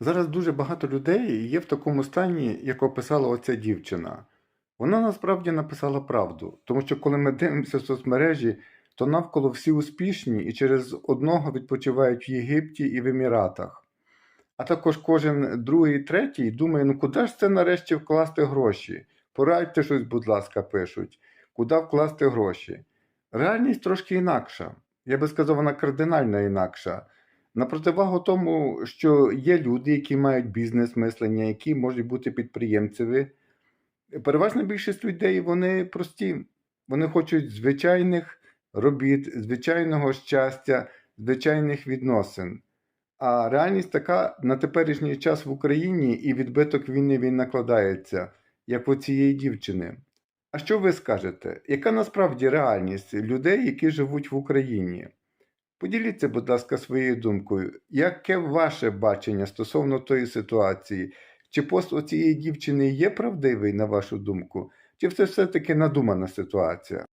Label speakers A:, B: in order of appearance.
A: Зараз дуже багато людей є в такому стані, як описала оця дівчина. Вона насправді написала правду, тому що коли ми дивимося в соцмережі, то навколо всі успішні і через одного відпочивають в Єгипті і в Еміратах. А також кожен другий, третій думає, ну куди ж це нарешті вкласти гроші? Порадьте щось, будь ласка, пишуть. Куди вкласти гроші? Реальність трошки інакша. Я би сказав, вона кардинально інакша. На противагу тому, що є люди, які мають бізнес-мислення, які можуть бути підприємцеві. Переважна більшість людей вони прості. Вони хочуть звичайних робіт, звичайного щастя, звичайних відносин. А реальність така на теперішній час в Україні і відбиток війни він накладається, як у цієї дівчини. А що ви скажете? Яка насправді реальність людей, які живуть в Україні? Поділіться, будь ласка, своєю думкою, яке ваше бачення стосовно тої ситуації? Чи пост оцієї дівчини є правдивий, на вашу думку, чи це все-таки надумана ситуація?